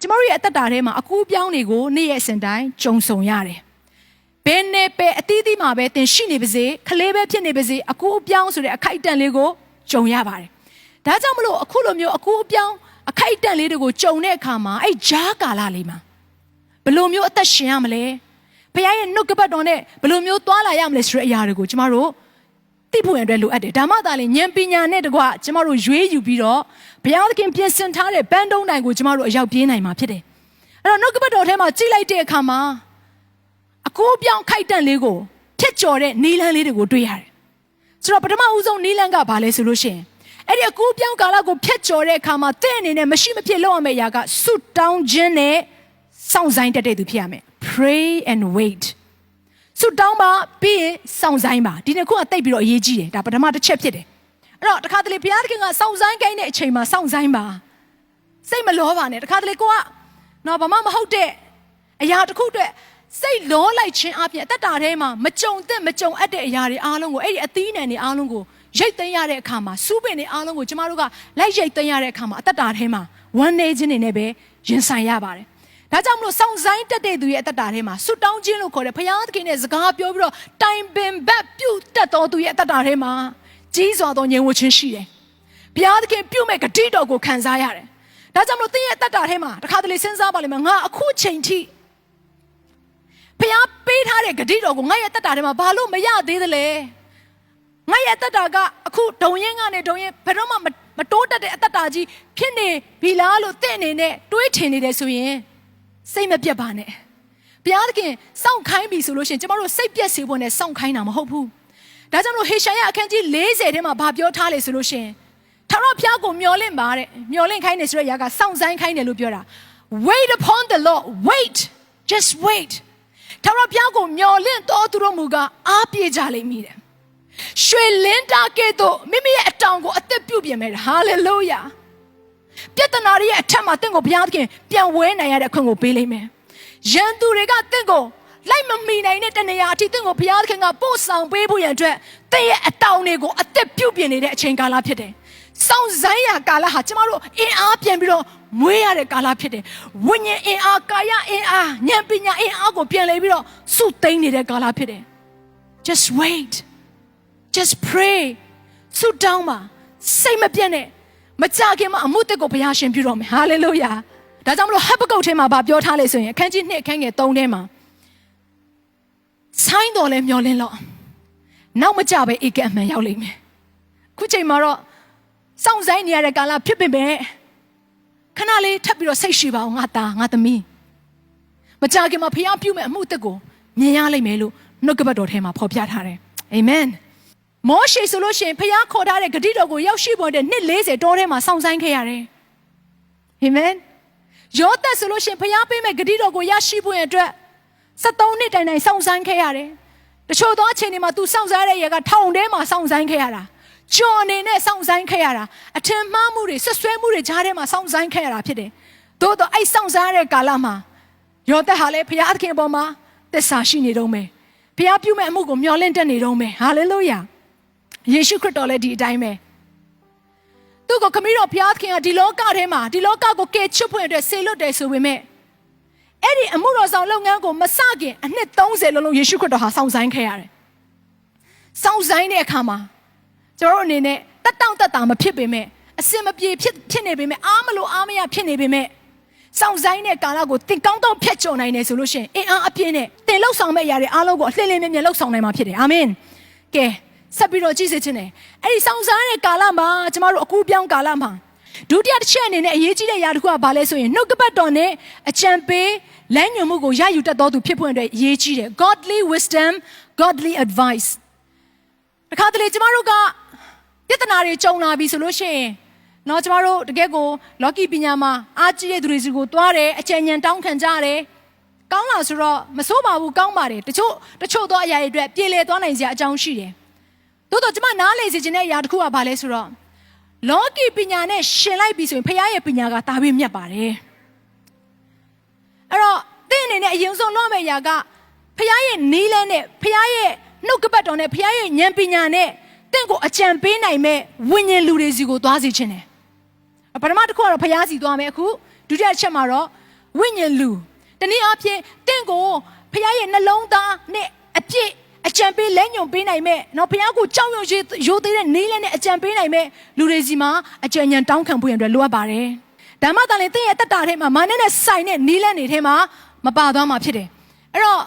ကျမတို့ရဲ့အသက်တာထဲမှာအကူအပြောင်းတွေကိုနေ့ရက်စဉ်တိုင်းကြုံဆုံရတယ်ဘယ်နဲ့ပဲအသီးသီးမှာပဲသင်ရှိနေပါစေခလေးပဲဖြစ်နေပါစေအကူအပြောင်းဆိုတဲ့အခိုက်အတန့်လေးကိုကြုံရပါတယ်ဒါကြောင့်မလို့အခုလိုမျိုးအကူအပြောင်းအခိုက်အတန့်လေးတွေကိုကြုံတဲ့အခါမှာအဲ့ဂျားကာလလေးမှာဘယ်လိုမျိုးအသက်ရှင်ရမလဲဘုရားရဲ့နှုတ်ကပတ်တော်နဲ့ဘယ်လိုမျိုးသွားလာရမလဲဆိုတဲ့အရာတွေကိုကျမတို့ သိဖို့ရတဲ့လိုအပ်တယ်ဒါမှသာလေဉာဏ်ပညာနဲ့တကွကျမတို့ရွေးယူပြီးတော့ဘုရားသခင်ပြင်ဆင်ထားတဲ့ဘန်းတုံးတိုင်ကိုကျမတို့အရောက်ပြေးနိုင်မှာဖြစ်တယ်အဲ့တော့နှုတ်ကပတ်တော်ထဲမှာကြည့်လိုက်တဲ့အခါမှာအကိုးပြောင်းခိုက်တန့်လေးကိုဖြတ်ကျော်တဲ့နီလန်းလေးတွေကိုတွေ့ရတယ်ဆိုတော့ပထမဦးဆုံးနီလန်းကဘာလဲဆိုလို့ရှိရင်အဲ့ဒီအကိုးပြောင်းကာလကိုဖြတ်ကျော်တဲ့အခါမှာတဲ့အနေနဲ့မရှိမဖြစ်လုပ်ရမယ့်အရာကဆုတောင်းခြင်းနဲ့စောင့်ဆိုင်တတ်တဲ့သူဖြစ်ရမယ် pray and wait ဆုတောင်းပါပြီးရင်စောင့်ဆိုင်ပါဒီနှစ်ခုကတိတ်ပြီးတော့အရေးကြီးတယ်ဒါပထမတစ်ချက်ဖြစ်တယ်အဲ့တော့တခါတလေဘုရားသခင်ကစောင့်ဆိုင်ခိုင်းတဲ့အချိန်မှာစောင့်ဆိုင်ပါစိတ်မလောပါနဲ့တခါတလေကိုကနော်ဘာမှမဟုတ်တဲ့အရာတစ်ခုအတွက်စိတ်လောလိုက်ခြင်းအပြင်အသက်တာထဲမှာမကြုံသင့်မကြုံအပ်တဲ့အရာတွေအားလုံးကိုအဲ့ဒီအသီးနှံတွေအားလုံးကိုရိတ်သိမ်းရတဲ့အခါမှာစူးပင်တွေအားလုံးကိုကျမတို့ကလိုက်ရိတ်သိမ်းရတဲ့အခါမှာအသက်တာထဲမှာဝမ်းနေခြင်းတွေနဲ့ပဲရင်ဆိုင်ရပါတယ် ဒါကြောင့်မလို့စောင့်ဆိုင်တက်တဲ့သူရဲ့အသက်တာထဲမှာဆွတောင်းခြင်းလို့ခေါ်တဲ့ဘုရားသခင်ရဲ့စကားပြောပြီးတော့တိုင်ပင်ဘက်ပြုတ်တက်တော်သူရဲ့အသက်တာထဲမှာကြီးစွာသောငြိမ်ဝှက်ခြင်းရှိတယ်ဘုရားသခင်ပြုတ်မဲ့ဂတိတော်ကိုခံစားရတယ်ဒါကြောင့်မလို့သင်ရဲ့အသက်တာထဲမှာတခါတလေစဉ်းစားပါလိမ့်မယ်ငါအခုချိန်ထိဘုရားပေးထားတဲ့ဂတိတော်ကိုငါရဲ့အသက်တာထဲမှာဘာလို့မရသေးသလဲငါရဲ့အသက်တာကအခုဒုံရင်ကနေဒုံရင်ဘယ်တော့မှမတိုးတက်တဲ့အသက်တာကြီးဖြစ်နေပြီလားလို့သင်အနေနဲ့တွေးထင်နေတယ်ဆိုရင် စိတ်မပြတ်ပါနဲ့ဘုရားသခင်စောင့်ခိုင်းပြီဆိုလို့ရှိရင်ကျမတို့စိတ်ပြတ်စေဖို့နဲ့စောင့်ခိုင်းတာမဟုတ်ဘူးဒါကြောင့်မလို့ဟေရှာယအခန်းကြီး40ထဲမှာဗာပြောထားလေဆိုလို့ရှိရင်ထာဝရဘုရားကိုမျှော်လင့်ပါတဲ့မျှော်လင့်ခိုင်းနေဆိုတဲ့ຢာကစောင့်ဆိုင်ခိုင်းတယ်လို့ပြောတာ wait upon the lord wait just wait ထာဝရဘုရားကိုမျှော်လင့်တော်သူတို့မူကားအားပြေကြလိမ့်မည်တဲ့ရွှေလင်းတာကဲ့သို့မိမိရဲ့အတောင်ကိုအသက်ပြုပြင်မယ်ဟာလေလုယာ ပြဿနာတွေရဲ့အထက်မှာတင့်ကိုဘုရားသခင်ပြန်ဝဲနိုင်ရတဲ့အခွင့်ကိုပေးလိမ့်မယ်ရန်သူတွေကတင့်ကိုလိုက်မမီနိုင်တဲ့တနေရာအထိတင့်ကိုဘုရားသခင်ကပို့ဆောင်ပေးဖို့ရန်အတွက်တင့်ရဲ့အတောင်တွေကိုအသက်ပြုပြင်နေတဲ့အချိန်ကာလဖြစ်တယ်စောင့်ဆိုင်ရာကာလဟာကျမတို့အင်အားပြန်ပြီးတော့မွေးရတဲ့ကာလဖြစ်တယ်ဝိညာဉ်အင်အားကာယအင်အားဉာဏ်ပညာအင်အားကိုပြန်လဲပြီးတော့စုသိမ်းနေတဲ့ကာလဖြစ်တယ် just wait just pray ဆုတောင်းပါစိတ်မပြတ်နဲ့ မကြခင်မှာအမှုတက်ကိုဘုရားရှင်ပြုတော်မယ် hallelujah ဒါကြောင့်မလို့ဟပ်ပကုတ်ထဲမှာဗာပြောထားလေဆိုရင်အခန်းကြီး2အခန်းငယ်3ထဲမှာဆိုင်းတော်လဲမျောလင်းတော့နောက်မကြပဲဧကအမှန်ရောက်လိမ့်မယ်ခုချိန်မှာတော့စောင့်ဆိုင်နေရတဲ့ကာလဖြစ်ပင်ပဲခဏလေးထပ်ပြီးတော့စိတ်ရှိပါအောင်ငါသားငါသမီးမကြခင်မှာဖျားပြုမဲ့အမှုတက်ကိုမြင်ရလိမ့်မယ်လို့နှုတ်ကပတ်တော်ထဲမှာဖော်ပြထားတယ်အာမင် မောရှေဆိုလို့ရှိရင်ဖျားခေါ်ထားတဲ့ဂတိတော်ကိုရောက်ရှိပေါ်တဲ့နှစ်40တောထဲမှာစောင့်ဆိုင်ခဲ့ရတယ်အာမင်ယောသက်ဆိုလို့ရှိရင်ဖျားပေးမဲ့ဂတိတော်ကိုရရှိဖို့အတွက်73နှစ်တိုင်တိုင်စောင့်ဆိုင်ခဲ့ရတယ်တချို့သောအချိန်တွေမှာ तू စောင့်ဆိုင်ရတဲ့ရေကထောင်ထဲမှာစောင့်ဆိုင်ခဲ့ရတာကြော်အနေနဲ့စောင့်ဆိုင်ခဲ့ရတာအထင်မှားမှုတွေဆွဆွဲမှုတွေကြားထဲမှာစောင့်ဆိုင်ခဲ့ရတာဖြစ်တယ်သို့တော့အဲ့စောင့်ဆိုင်ရတဲ့ကာလမှာယောသက်ဟာလည်းဖျားသခင်အပေါ်မှာသစ္စာရှိနေတော့မယ်ဖျားပြုမဲ့အမှုကိုမျှော်လင့်တတ်နေတော့မယ်ဟာလေလုယာ ယေရှုခရစ်တော်လည်းဒီအတိုင်းပဲသူ့ကိုခမည်းတော်ဘုရားသခင်ကဒီလောကထဲမှာဒီလောကကိုကယ်ချွတ်ဖွင့်အတွက်ဆေလွတ်တယ်ဆိုပေမဲ့အဲ့ဒီအမှုတော်ဆောင်လုပ်ငန်းကိုမစခင်အနှစ်30လုံးလုံးယေရှုခရစ်တော်ဟာစောင့်ဆိုင်ခဲ့ရတယ်။စောင့်ဆိုင်တဲ့အခါမှာကျွန်တော်တို့အနေနဲ့တက်တောင့်တက်တာမဖြစ်ပေမဲ့အစင်မပြေဖြစ်ဖြစ်နေပေမဲ့အားမလို့အားမရဖြစ်နေပေမဲ့စောင့်ဆိုင်တဲ့ကာလကိုတင်ကောင်းကောင်းဖျက်ချော်နိုင်တယ်ဆိုလို့ရှိရင်အင်အားအပြည့်နဲ့တင်လှုပ်ဆောင်မဲ့ຢာတွေအားလုံးကိုအလှည့်လင်းမြဲမြဲလှုပ်ဆောင်နိုင်မှာဖြစ်တယ်။အာမင်။ကဲ ဆက်ပြီးတော့ကြည့်စေချင်တယ်အဲ့ဒီဆောင်စားတဲ့ကာလမှာကျမတို့အကူပြောင်းကာလမှာဒုတိယတစ်ချက်အနေနဲ့အရေးကြီးတဲ့ຢာတစ်ခုကဘာလဲဆိုရင်နှုတ်ကပတ်တော်နဲ့အကြံပေးလမ်းညွှန်မှုကိုရယူတတ်တော်သူဖြစ်ဖွင့်အတွက်အရေးကြီးတယ် godly wisdom godly advice တခါတလေကျမတို့ကပြဿနာတွေကြုံလာပြီဆိုလို့ရှိရင်တော့ကျမတို့တကယ်ကိုလော်ကီပညာမှာအားကြီးတဲ့သူတွေစီကိုတွားတယ်အကြံဉာဏ်တောင်းခံကြတယ်ကောင်းလာဆိုတော့မစိုးပါဘူးကောင်းပါတယ်တချို့တချို့သောအရာတွေအတွက်ပြေလည်သွားနိုင်စရာအကြောင်းရှိတယ် သို့တော့ကျမနားလေစေခြင်းတဲ့အရာတစ်ခုကဘာလဲဆိုတော့လောကီပညာနဲ့ရှင်လိုက်ပြီဆိုရင်ဖခင်ရဲ့ပညာကဒါပဲမြတ်ပါတယ်အဲ့တော့သင်အနေနဲ့အရင်ဆုံးလုပ်မယ့်အရာကဖခင်ရဲ့နီးလန်းနဲ့ဖခင်ရဲ့နှုတ်ကပတ်တော်နဲ့ဖခင်ရဲ့ဉာဏ်ပညာနဲ့တင့်ကိုအကြံပေးနိုင်မဲ့ဝိညာဉ်လူတွေစီကိုသွားစေခြင်းတယ်ပထမတစ်ခုကတော့ဖခင်စီသွားမယ်အခုဒုတိယချက်မှာတော့ဝိညာဉ်လူတနည်းအားဖြင့်တင့်ကိုဖခင်ရဲ့နှလုံးသားနဲ့အပြည့် အကြံပေးလက်ညွန်ပေးနိုင်မဲ့နော်ဘုရားကိုကြောက်ရွံ့ရိုသေတဲ့နေလဲနဲ့အကြံပေးနိုင်မဲ့လူတွေစီမှာအကြံဉာဏ်တောင်းခံဖို့ရန်အတွက်လိုအပ်ပါတယ်။ဒါမှသာလေသင်ရဲ့အတ္တထဲမှာမာနနဲ့ဆိုင်တဲ့နေလဲနေထဲမှာမပါသွားမှာဖြစ်တယ်။အဲ့တော့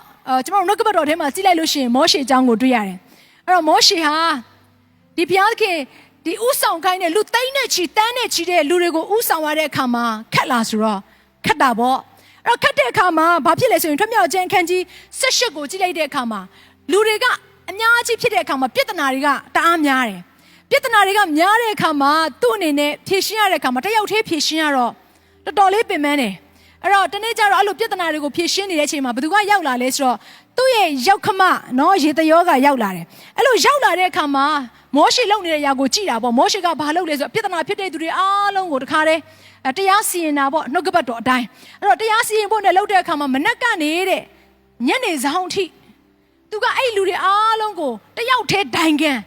ကျွန်တော်တို့နှုတ်ကပတ်တော်ထဲမှာကြည့်လိုက်လို့ရှိရင်မောရှေအကြောင်းကိုတွေ့ရတယ်။အဲ့တော့မောရှေဟာဒီဘုရားခင်ဒီဥဆောင်ခိုင်းတဲ့လူသိမ့်နဲ့ချီတန်းနဲ့ချီတဲ့လူတွေကိုဥဆောင်ရတဲ့အခါမှာခက်လာဆိုတော့ခက်တာပေါ့။အဲ့တော့ခက်တဲ့အခါမှာဘာဖြစ်လဲဆိုရင်ထွမြောက်ခြင်းခန်းကြီး၁၈ကိုကြည့်လိုက်တဲ့အခါမှာ လူတွေကအများကြီးဖြစ်တဲ့အခါမှာပြဿနာတွေကတအားများတယ်ပြဿနာတွေကများတဲ့အခါမှာသူ့အနေနဲ့ဖြေရှင်းရတဲ့အခါမှာတယောက်တည်းဖြေရှင်းရတော့တော်တော်လေးပင်ပန်းတယ်အဲ့တော့တနေ့ကျတော့အဲ့လိုပြဿနာတွေကိုဖြေရှင်းနေတဲ့အချိန်မှာဘယ်သူကရောက်လာလဲဆိုတော့သူ့ရဲ့ရောက်ခမနော်ရေတယောကရောက်လာတယ်အဲ့လိုရောက်လာတဲ့အခါမှာမောရှေလုံနေတဲ့ຢာကိုကြည်တာပေါ့မောရှေကဘာလုပ်လဲဆိုတော့ပြဿနာဖြစ်တဲ့သူတွေအားလုံးကိုတခါတည်းအဲတရားစီရင်တာပေါ့နှုတ်ကပတ်တော်အတိုင်းအဲ့တော့တရားစီရင်ဖို့နဲ့လုပ်တဲ့အခါမှာမနက်ကနေတဲ့ညနေဆောင်အထိ သူကအဲ့လူတွေအားလုံးကိုတယောက်တည်းဒိုင်ကန်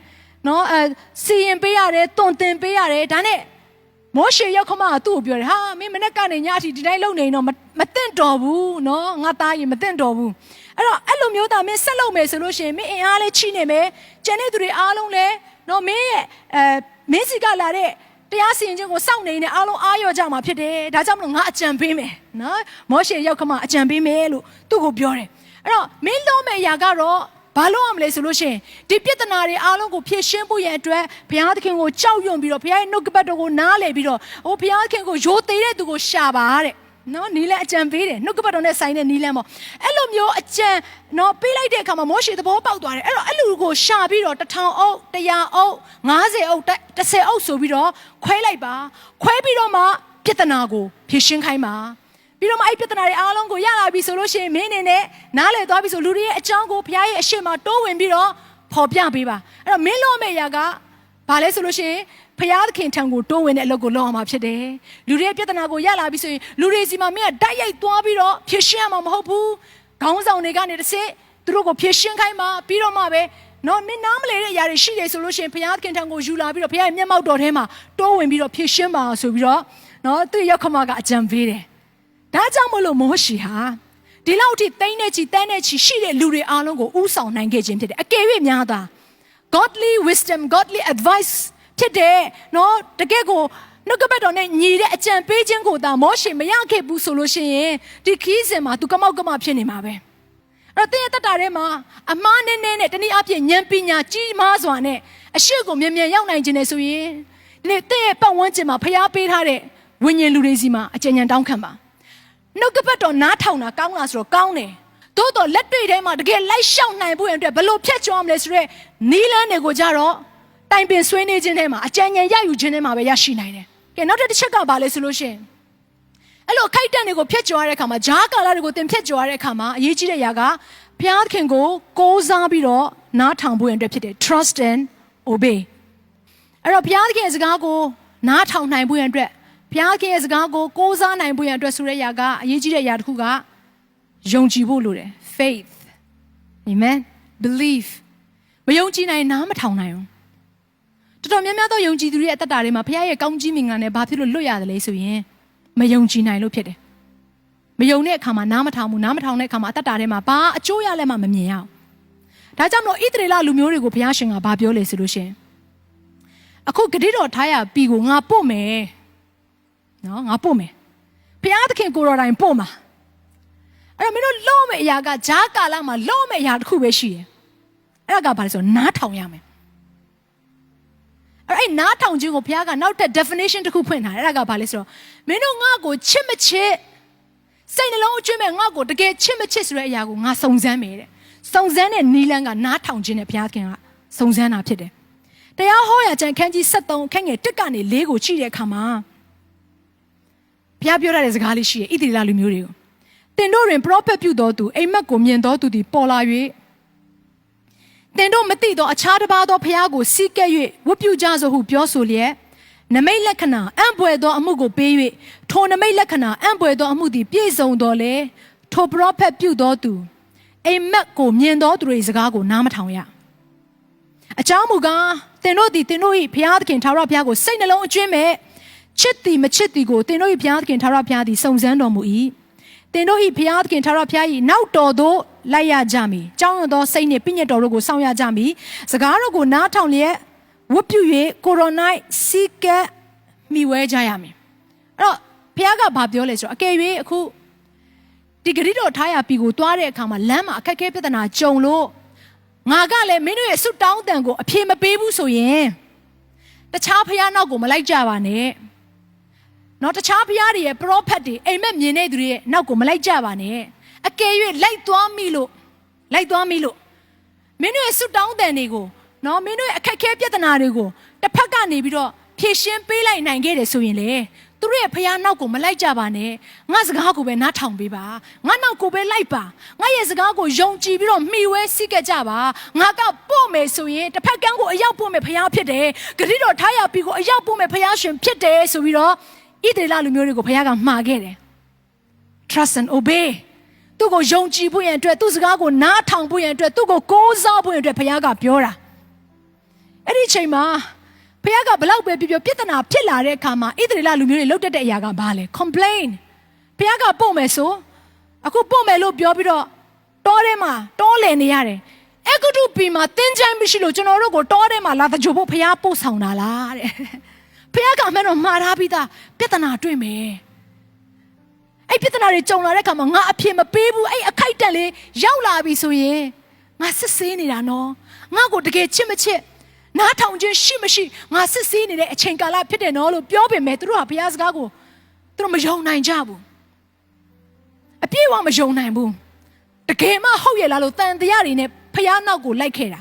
နော်အဲစီရင်ပေးရတယ်တွန်တင်ပေးရတယ်ဒါနဲ့မောရှေရောက်ခမကသူ့ကိုပြောတယ်ဟာမင်းမနေ့ကနေညအထိဒီတိုင်းလုပ်နေရင်တော့မမသင့်တော်ဘူးနော်ငါသားရင်မသင့်တော်ဘူးအဲ့တော့အဲ့လိုမျိုးသားမင်းဆက်လုပ်မယ်ဆိုလို့ရှိရင်မင်းအင်အားလေးချိနေမယ်ကျန်တဲ့သူတွေအားလုံးလည်းနော်မင်းရဲ့အဲမင်းစီကလာတဲ့တရားစီရင်ခြင်းကိုစောင့်နေနေအားလုံးအားရကြမှာဖြစ်တယ်ဒါကြောင့်မလို့ငါအကြံပေးမယ်နော်မောရှေရောက်ခမအကြံပေးမယ်လို့သူ့ကိုပြောတယ် အဲ့တော့မင်းလုံးမဲ့အရာကတော့ဘာလို့ရမလဲဆိုလို့ရှိရင်ဒီပြဿနာတွေအားလုံးကိုဖြေရှင်းဖို့ရန်အတွက်ဘုရားသခင်ကိုကြောက်ရွံ့ပြီးတော့ဘုရားရဲ့နှုတ်ကပတ်တော်ကိုနားလည်ပြီးတော့ဟိုဘုရားသခင်ကိုယိုသေးတဲ့သူကိုရှာပါတဲ့နော်နီလန်အကြံပေးတယ်နှုတ်ကပတ်တော်နဲ့ဆိုင်တဲ့နီလန်ပေါ့အဲ့လိုမျိုးအကြံနော်ပေးလိုက်တဲ့အခါမှာမောရှေသဘောပေါက်သွားတယ်အဲ့တော့အဲ့လူကိုရှာပြီးတော့တစ်ထောင်အုပ်100အုပ်90အုပ်30အုပ်ဆိုပြီးတော့ခွဲလိုက်ပါခွဲပြီးတော့မှပြဿနာကိုဖြေရှင်းခိုင်းပါ ပြီးတော့မှအဲ့ပြဿနာတွေအားလုံးကိုရလာပြီဆိုလို့ရှိရင်မင်းအနေနဲ့နားလည်သွားပြီဆိုလူတွေရဲ့အကြောင်းကိုဘုရားရဲ့အရှိမတိုးဝင်ပြီးတော့ဖော်ပြပေးပါအဲ့တော့မင်းလို့မယ့်အရာကဘာလဲဆိုလို့ရှိရင်ဖျားသခင်ထံကိုတိုးဝင်တဲ့အလုပ်ကိုလုပ်အောင်မှာဖြစ်တယ်လူတွေရဲ့ပြဿနာကိုရလာပြီဆိုရင်လူတွေစီမှာမင်းကတိုက်ရိုက်သွားပြီးတော့ဖြေရှင်းရမှာမဟုတ်ဘူးခေါင်းဆောင်တွေကနေတစ်စစ်သူတို့ကိုဖြေရှင်းခိုင်းမှာပြီးတော့မှပဲနော်မင်းနားမလဲတဲ့အရာတွေရှိတယ်ဆိုလို့ရှိရင်ဘုရားသခင်ထံကိုယူလာပြီးတော့ဘုရားရဲ့မျက်မှောက်တော်ထဲမှာတိုးဝင်ပြီးတော့ဖြည့်ရှင်းပါဆိုပြီးတော့နော်သူ့ရောက်ခမကအကြံပေးတယ် ဒါကြောင့်မလို့မောရှိဟာဒီလောက်ထိတိမ့်နေချီတန်းနေချီရှိတဲ့လူတွေအားလုံးကိုဥဆောင်နိုင်ခဲ့ခြင်းဖြစ်တယ်အကယ်၍များသာ godly wisdom godly advice ဖြစ်တယ်နော်တကယ်ကိုနှုတ်ကပတ်တော်နဲ့ညီတဲ့အကြံပေးခြင်းကိုသာမောရှေမရခဲ့ဘူးဆိုလို့ရှိရင်ဒီခီးစဉ်မှာ तू ကမောက်ကမဖြစ်နေမှာပဲအဲ့တော့တင်းရဲ့တက်တာထဲမှာအမားနဲ့နဲ့နဲ့တနည်းအားဖြင့်ဉာဏ်ပညာကြီးမားစွာနဲ့အရှိကိုမြန်မြန်ရောက်နိုင်ခြင်းနဲ့ဆိုရင်ဒီနေ့တင်းရဲ့ပတ်ဝန်းကျင်မှာဖျားပေးထားတဲ့ဝိညာဉ်လူတွေစီမှာအကြံဉာဏ်တောင်းခံပါ နှုတ်ကပတ်တော်နားထောင်တာကောင်းလားဆိုတော့ကောင်းတယ်သို့တော့လက်တွေ့ထဲမှာတကယ်လိုက်ရှောက်နိုင်ဖို့ရတဲ့ဘယ်လိုဖြတ်ကျော်မလဲဆိုတော့နီးလန်းတွေကိုကြတော့တိုင်ပင်ဆွေးနွေးခြင်းထဲမှာအကြံဉာဏ်ရယူခြင်းထဲမှာပဲရရှိနိုင်တယ်။ကဲနောက်တစ်ချက်ကဘာလဲဆိုလို့ရှိရင်အဲ့လိုခိုက်တန့်တွေကိုဖျက်ကျော်ရတဲ့အခါမှာဂျားကာလာတွေကိုတင်ဖျက်ကျော်ရတဲ့အခါမှာအရေးကြီးတဲ့အရာကဘုရားသခင်ကိုကိုးစားပြီးတော့နားထောင်ဖို့ရတဲ့ဖြစ်တယ် trust and obey အဲ့တော့ဘုရားသခင်ရဲ့စကားကိုနားထောင်နိုင်ဖို့ရတဲ့ ဘုရားသခင်ရဲ့စကားကိုကိုးစားနိုင်ဖို့ရတဲ့ဆိုတဲ့အရာကအရေးကြီးတဲ့အရာတစ်ခုကယုံကြည်ဖို့လိုတယ် faith amen belief မယုံကြည်နိုင်နားမထောင်နိုင်ဘူးတော်တော်များများသောယုံကြည်သူတွေရဲ့အသက်တာတွေမှာဘုရားရဲ့ကောင်းကြီးမင်္ဂလာနဲ့ဘာဖြစ်လို့လွတ်ရတယ်လဲဆိုရင်မယုံကြည်နိုင်လို့ဖြစ်တယ်။မယုံတဲ့အခါမှာနားမထောင်ဘူးနားမထောင်တဲ့အခါမှာအသက်တာထဲမှာဘာအကျိုးရလဲမှမမြင်ရအောင်။ဒါကြောင့်မလို့ဣသရေလလူမျိုးတွေကိုဘုရားရှင်ကဘာပြောလဲဆိုလို့ရှင်အခုဂတိတော်ထားရပြီကိုငါပို့မယ်။ နော်ငါပို့မယ်။ဘုရားသခင်ကိုတော်တိုင်ပို့မှာ။အဲ့တော့မင်းတို့လုံးမဲ့အရာကဂျားကာလမှာလုံးမဲ့အရာတစ်ခုပဲရှိတယ်။အဲ့ဒါကဘာလဲဆိုတော့နားထောင်ရမယ်။အဲ့အဲ့နားထောင်ခြင်းကိုဘုရားကနောက်ထပ် definition တစ်ခုဖွင့်ထားတယ်အဲ့ဒါကဘာလဲဆိုတော့မင်းတို့ငါ့ကိုချစ်မချစ်စိတ်နှလုံးအကျွမ်းမဲ့ငါ့ကိုတကယ်ချစ်မချစ်ဆိုတဲ့အရာကိုငါစုံစမ်းမယ်တဲ့စုံစမ်းတဲ့နီလန်းကနားထောင်ခြင်းနဲ့ဘုရားခင်ကစုံစမ်းတာဖြစ်တယ်တရားဟောရာကျမ်းခန်းကြီး73ခန်းငယ်1ကနေ4ကိုကြည့်တဲ့အခါမှာ ဘုရားပြောရတဲ့စကားလေးရှိရဲ့ဣသရေလလူမျိုးတွေကိုတင်တို့တွင် prophet ပြုတော်သူအိမ်မက်ကိုမြင်တော်သူသည်ပေါ်လာ၍တင်တို့မသိသောအခြားတစ်ပါးသောဖျားကိုစီးကဲ့၍ဝတ်ပြုကြဆိုဟုပြောဆိုလျက်နမိတ်လက္ခဏာအံ့ပွေသောအမှုကိုပေး၍ထိုနမိတ်လက္ခဏာအံ့ပွေသောအမှုသည်ပြည့်စုံတော်လေထိုပရောဖက်ပြုသောသူအိမ်မက်ကိုမြင်သောသူတွေစကားကိုနားမထောင်ရအကြောင်းမူကားတင်တို့သည်တင်တို့၏ဘုရားသခင်ထာဝရဘုရားကိုစိတ်နှလုံးအကျွင်းမဲ့ ချစ်သည်မချစ်သည်ကိုတင်တို့၏ဘုရားသခင်ထာဝရဘုရားသည်စုံစမ်းတော်မူ၏တင်တို့ဤဘုရားသခင်ထာဝရဘုရားဤနောက်တော်သို့လိုက်ရကြမည်။ကြောင်းရွံ့သောစိတ်နှင့်ပြည့်ညတ်တော်တို့ကိုစောင့်ရကြမည်။စကားတော်ကိုနားထောင်လျက်ဝတ်ပြု၍ကိုရိုနိုင်စီကပ်မိဝဲကြရမည်။အဲ့တော့ဘုရားကဘာပြောလဲဆိုတော့အကယ်၍အခုဒီဂရိတော်ထားရပြီကိုတွားတဲ့အခါမှာလမ်းမှာအခက်အခဲပြဿနာကြုံလို့ငါကလည်းမင်းတို့ရဲ့ဆုတောင်းတန်ကိုအပြေမပေးဘူးဆိုရင်တခြားဘုရားနောက်ကိုမလိုက်ကြပါနဲ့။ နော်တခြားဘုရားတွေရဲ့ prophet တွေအိမ်မက်မြင်တဲ့သူတွေရဲ့နောက်ကိုမလိုက်ကြပါနဲ့။အကယ်၍လိုက်သွားမိလို့လိုက်သွားမိလို့မင်းတို့ရဲ့ဆုတောင်းတန်တွေကိုနော်မင်းတို့ရဲ့အခက်အခဲပြဿနာတွေကိုတစ်ဖက်ကနေပြီးတော့ဖြည့်ရှင်းပေးလိုက်နိုင်ခဲ့တယ်ဆိုရင်လေသူတို့ရဲ့ဖះနောက်ကိုမလိုက်ကြပါနဲ့ငါစကားကိုပဲနားထောင်ပေးပါငါနောက်ကိုပဲလိုက်ပါငါရဲ့စကားကိုယုံကြည်ပြီးတော့မှီဝဲစိတ်ကြကြပါငါကပို့မယ်ဆိုရင်တစ်ဖက်ကန်းကိုအရောက်ပို့မယ်ဖះဖြစ်တယ်ဂရိတော်ထားရပြီးကိုအရောက်ပို့မယ်ဖះရှင်ဖြစ်တယ်ဆိုပြီးတော့ ဣသရေလလူမျိုးတွေကိုဖះကမှာခဲ့တယ် trust and obey သူ့ကိုယုံကြည်ဖို့ရန်အတွက်သူ့စကားကိုနားထောင်ဖို့ရန်အတွက်သူ့ကိုကိုးစားဖို့ရန်အတွက်ဘုရားကပြောတာအဲ့ဒီအချိန်မှာဘုရားကဘလောက်ပဲပြောပြောပြဿနာဖြစ်လာတဲ့အခါမှာဣသရေလလူမျိုးတွေလှုပ်တက်တဲ့အရာကဘာလဲ complain ဘုရားကပို့မယ်ဆိုအခုပို့မယ်လို့ပြောပြီးတော့တောထဲမှာတောလည်နေရတယ်အဂုတုပီမှာတင်းချိုင်းမရှိလို့ကျွန်တော်တို့ကိုတောထဲမှာလာတကြိုဖို့ဘုရားပို့ဆောင်တာလားတဲ့ ဘုရားကမှတော့မှားထားပြီးသားပြဿနာတွေ့မယ်အဲ့ပြဿနာတွေကြုံလာတဲ့အခါမှာငါအဖြစ်မပေးဘူးအဲ့အခိုက်အတန့်လေးရောက်လာပြီဆိုရင်ငါစစ်ဆေးနေတာနော်ငါ့ကိုတကယ်ချစ်မချစ်နားထောင်ခြင်းရှိမရှိငါစစ်ဆေးနေတဲ့အချိန်ကာလဖြစ်တယ်နော်လို့ပြောပေမဲ့သူတို့ကဘုရားစကားကိုသူတို့မယုံနိုင်ကြဘူးအပြည့်အဝမယုံနိုင်ဘူးတကယ်မှဟုတ်ရဲ့လားလို့တန်တရားတွေနဲ့ဘုရားနောက်ကိုလိုက်ခဲ့တာ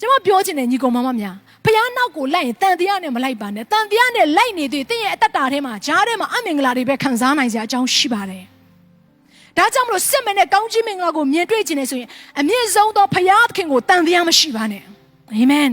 ကျွန်မပြောချင်တယ်ညီကောင်မမများ ဘုရားနောက်ကိုလိုက်ရင်တန်တရားနဲ့မလိုက်ပါနဲ့တန်တရားနဲ့လိုက်နေသေးတဲ့ရဲ့အတ္တတာထဲမှာဂျားထဲမှာအမင်္ဂလာတွေပဲခံစားနိုင်စရာအကြောင်းရှိပါတယ်ဒါကြောင့်မလို့စစ်မနဲ့ကောင်းကြီးမင်္ဂလာကိုမြင်တွေ့ခြင်းနဲ့ဆိုရင်အမြင့်ဆုံးသောဘုရားသခင်ကိုတန်တရားမရှိပါနဲ့အာမင်